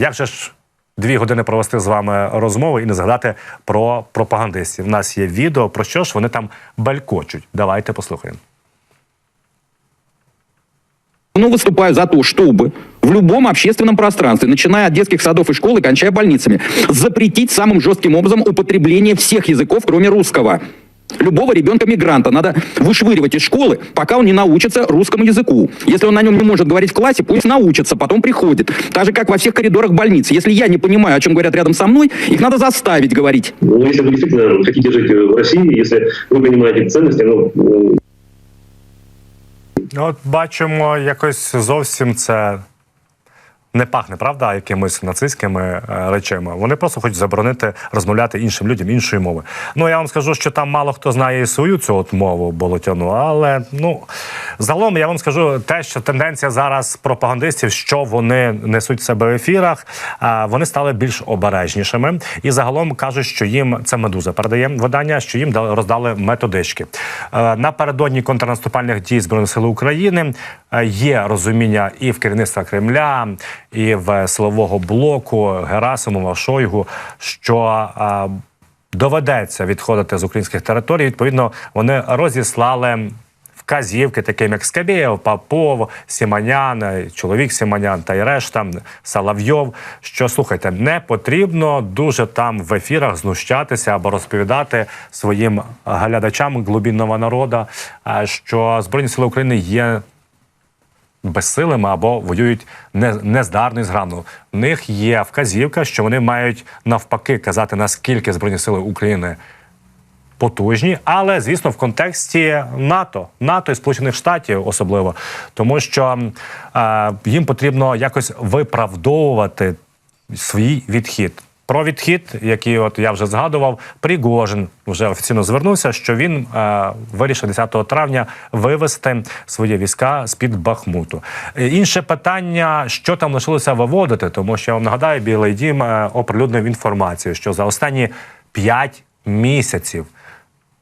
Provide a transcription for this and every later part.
як же ж дві години провести з вами розмову і не згадати про пропагандистів? У нас є відео, про що ж вони там балькочуть. Давайте послухаємо. Ну, выступаю за то, чтобы в любом общественном пространстве, начиная от детских садов и школ и кончая больницами, запретить самым жестким образом употребление всех языков, кроме русского. Любого ребенка-мигранта надо вышвыривать из школы, пока он не научится русскому языку. Если он на нем не может говорить в классе, пусть научится, потом приходит. Так же, как во всех коридорах больниц. Если я не понимаю, о чем говорят рядом со мной, их надо заставить говорить. Ну, если вы действительно хотите жить в России, если вы понимаете ценности, ну, м, Ну, От бачимо, якось зовсім це не пахне, правда, якимись нацистськими е, речами. Вони просто хочуть заборонити розмовляти іншим людям іншої мови. Ну я вам скажу, що там мало хто знає свою цю от мову болотяну, але ну загалом я вам скажу те, що тенденція зараз пропагандистів, що вони несуть себе в ефірах, вони стали більш обережнішими. І загалом кажуть, що їм це медуза передає видання, що їм дали- роздали методички. Е, Напередодні контрнаступальних дій збройних сил України е, є розуміння і в керівництва Кремля, і в силового блоку Герасимова Шойгу, що е, доведеться відходити з українських територій. Відповідно, вони розіслали. Вказівки, таким як Скабєєв, Попов, Сіманян, е, чоловік Сіманян та й решта, Соловйов. Що слухайте, не потрібно дуже там в ефірах знущатися або розповідати своїм глядачам глубінного народу, е, що Збройні сили України є безсилими або воюють не, нездарно і зграно. В них є вказівка, що вони мають навпаки казати, наскільки Збройні сили України потужні, але звісно, в контексті НАТО, НАТО і Сполучених Штатів особливо, тому що е, їм потрібно якось виправдовувати свій відхід. Про відхід, який от я вже згадував, Пригожин вже офіційно звернувся, що він е, вирішив 10 травня вивести свої війська з під Бахмуту. Е, Інше питання, що там лишилося виводити, тому що я вам нагадаю, Білий Дім е, оприлюднив інформацію, що за останні 5 місяців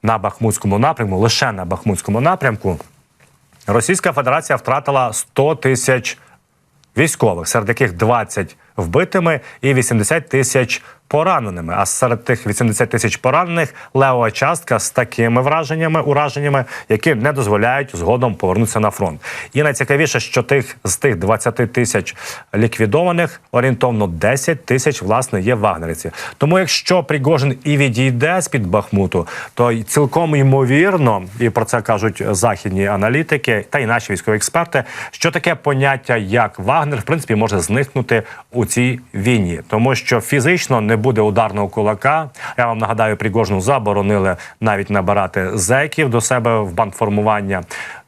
на Бахмутському напрямку, лише на Бахмутському напрямку, Російська Федерація втратила 100 тисяч військових, серед яких 20 вбитими і 80 тисяч пораненими. А серед тих 80 тисяч поранених левова частка з такими враженнями, ураженнями, які не дозволяють згодом повернутися на фронт. І найцікавіше, що тих з тих 20 тисяч ліквідованих орієнтовно 10 тисяч власне є вагнерівці. Тому якщо Пригожин і відійде з під Бахмуту, то цілком ймовірно, і про це кажуть західні аналітики та й наші військові експерти, що таке поняття як Вагнер в принципі може зникнути у цій війні, тому що фізично не буде ударного кулака. Я вам нагадаю, Пригожну заборонили навіть набирати зеків до себе в бандформування,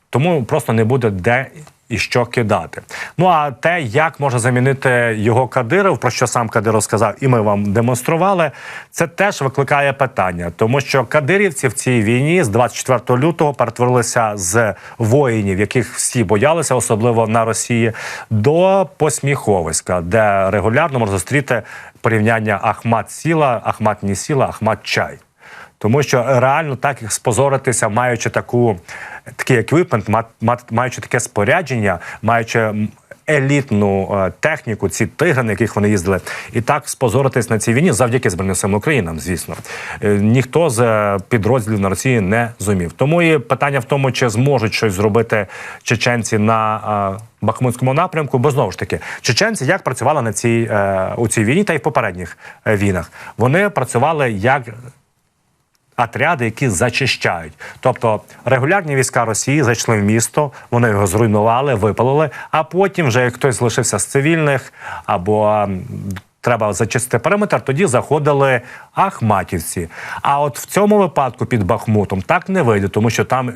тому просто не буде де і що кидати. Ну а те, як може замінити його Кадиров, про що сам Кадиров сказав, і ми вам демонстрували, це теж викликає питання, тому що кадирівці в цій війні з 24 лютого перетворилися з воїнів, яких всі боялися, особливо на Росії, до посміховиська, де регулярно можна зустріти порівняння Ахмат Сіла, Ахмат Нісіла, Ахмат Чай. Тому що реально так їх спозоритися, маючи таку такий еквіпмент, ма- ма- маючи таке спорядження, маючи елітну е, техніку, ці тигри, на яких вони їздили, і так спозоритись на цій війні завдяки Збройним силам України, звісно. Е, Ніхто з е, підрозділів на Росії не зумів. Тому і питання в тому, чи зможуть щось зробити чеченці на Бахмутському напрямку, бо знову ж таки, чеченці як працювали на цій у цій війні та й в попередніх війнах. Вони працювали як отряди, які зачищають. Тобто регулярні війська Росії зайшли в місто, вони його зруйнували, випалили, а потім, вже як хтось залишився з цивільних або треба зачистити периметр, тоді заходили ахматівці. А от в цьому випадку під Бахмутом так не вийде, тому що там.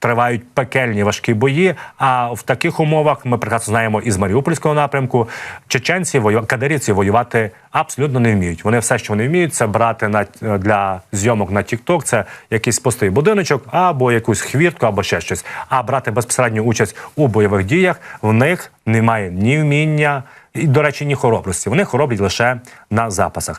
Тривають пекельні важкі бої. А в таких умовах ми прекрасно знаємо із Маріупольського напрямку. Чеченці вою... кадирівці воювати абсолютно не вміють. Вони все, що вони вміють, це брати на для зйомок на TikTok, це якийсь пустий будиночок, або якусь хвіртку, або ще щось. А брати безпосередню участь у бойових діях в них немає ні вміння. І, до речі, ні хоробрості. Вони хороблять лише на запасах.